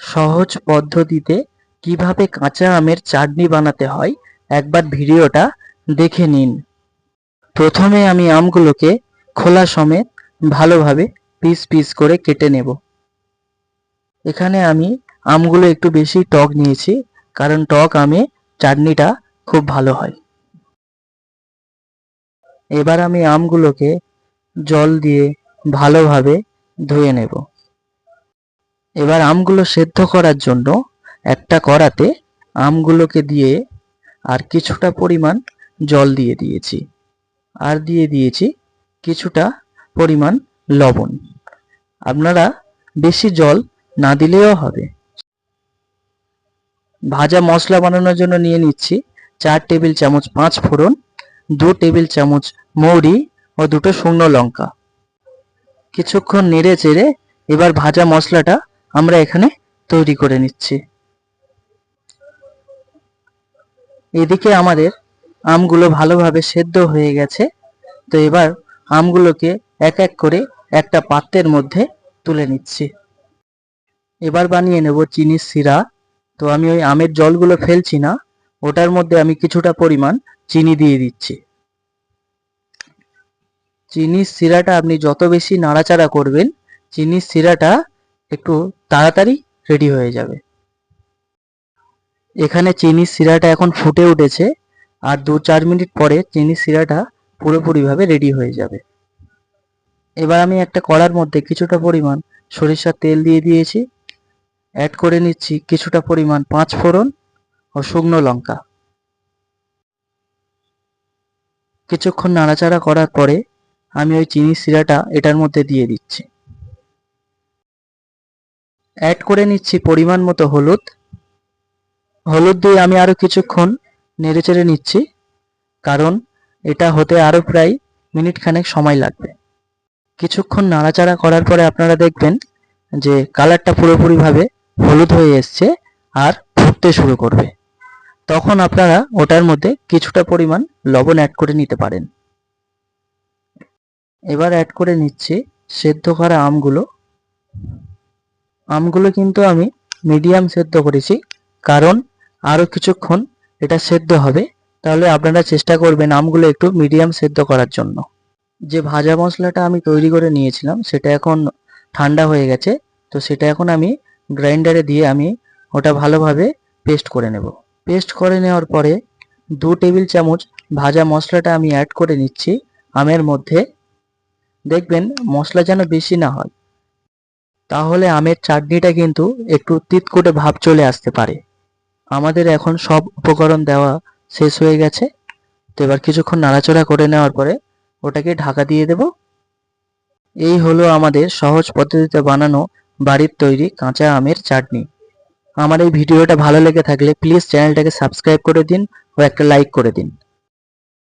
সহজ পদ্ধতিতে কীভাবে কাঁচা আমের চাটনি বানাতে হয়, একবার ভিডিওটা দেখে নিন। প্রথমে আমি আমগুলোকে খোলা সমেত ভালোভাবে পিস পিস করে কেটে নেব। এখানে আমি আমগুলো একটু বেশি টক নিয়েছি, কারণ টক আমে চাটনিটা খুব ভালো হয়। এবার আমি আমগুলোকে জল দিয়ে ভালোভাবে ধুয়ে নেব। এবার আমগুলো সেদ্ধ করার জন্য একটা কড়াতে আমগুলোকে দিয়ে আর কিছুটা পরিমাণ জল দিয়ে দিয়েছি। আর দিয়ে দিয়েছি কিছুটা পরিমাণ লবণ। আপনারা বেশি জল না দিলেও হবে। ভাজা মশলা বানানোর জন্য নিয়ে নিচ্ছি চার টেবিল চামচ পাঁচ ফোড়ন, দু টেবিল চামচ মৌরি ও দুটো শুকনো লঙ্কা। কিছুক্ষণ নেড়ে চেড়ে এবার ভাজা মশলাটা আমরা এখানে তৈরি করে নিচ্ছি। এদিকে আমাদের আমগুলো ভালোভাবে সেদ্ধ হয়ে গেছে। তো এবার আমগুলোকে এক এক করে একটা পাত্রের মধ্যে তুলে নিচ্ছি। এবার বানিয়ে নেব চিনির শিরা। তো আমি ওই আমের জলগুলো ফেলছি না, ওটার মধ্যে আমি কিছুটা পরিমাণ চিনি দিয়ে দিচ্ছি। চিনির শিরাটা আপনি যত বেশি নাড়াচাড়া করবেন, চিনির শিরাটা একটু তাড়াতাড়ি রেডি হয়ে যাবে। এখানে চিনির শিরাটা এখন ফুটে উঠেছে আর দু চার মিনিট পরে চিনির শিরাটা পুরোপুরিভাবে রেডি হয়ে যাবে। এবার আমি একটা কড়ার মধ্যে কিছুটা পরিমাণ সরিষার তেল দিয়ে দিয়েছি। অ্যাড করে নিচ্ছি কিছুটা পরিমাণ পাঁচ ফোড়ন ও শুকনো লঙ্কা। কিছুক্ষণ নাড়াচাড়া করার পরে আমি ওই চিনির শিরাটা এটার মধ্যে দিয়ে দিচ্ছি। অ্যাড করে নিচ্ছি পরিমাণ মতো হলুদ। হলুদ দিয়ে আমি আরও কিছুক্ষণ নেড়েচেড়ে নিচ্ছি, কারণ এটা হতে আরও প্রায় মিনিট খানেক সময় লাগবে। কিছুক্ষণ নাড়াচাড়া করার পরে আপনারা দেখবেন যে কালারটা পুরোপুরিভাবে হলুদ হয়ে এসছে আর ফুটতে শুরু করবে। তখন আপনারা ওটার মধ্যে কিছুটা পরিমাণ লবণ অ্যাড করে নিতে পারেন। এবার অ্যাড করে নিচ্ছি সেদ্ধ করা আমগুলো। আমগুলো কিন্তু আমি মিডিয়াম সেদ্ধ করেছি। কারণ আরও কিছুক্ষণ এটা সেদ্ধ হবে, তাহলে আপনারা চেষ্টা করবেন আমগুলো একটু মিডিয়াম সেদ্ধ করার জন্য। যে ভাজা মশলাটা আমি তৈরি করে নিয়েছিলাম, সেটা এখন ঠান্ডা হয়ে গেছে, তো সেটা এখন আমি গ্রাইন্ডারে দিয়ে আমি ওটা ভালোভাবে পেস্ট করে নেব। পেস্ট করে নেওয়ার পরে দু টেবিল চামচ ভাজা মশলাটা আমি অ্যাড করে নিচ্ছি, আমের মধ্যে। দেখবেন মশলা যেন বেশি না হয়। তাহলে আমের চাটনিটা কিন্তু একটু তিতকুটে ভাব চলে আসতে পারে। আমাদের এখন সব উপকরণ দেওয়া শেষ হয়ে গেছে। তো এবার কিছুক্ষণ নাড়াচাড়া করে নেওয়ার পরে ওটাকে ঢাকা দিয়ে দেব। এই হলো আমাদের সহজ পদ্ধতিতে বানানো বাড়ির তৈরি কাঁচা আমের চাটনি। আমার এই ভিডিওটা ভালো লেগে থাকলে প্লিজ চ্যানেলটাকে সাবস্ক্রাইব করে দিন ও একটা লাইক করে দিন।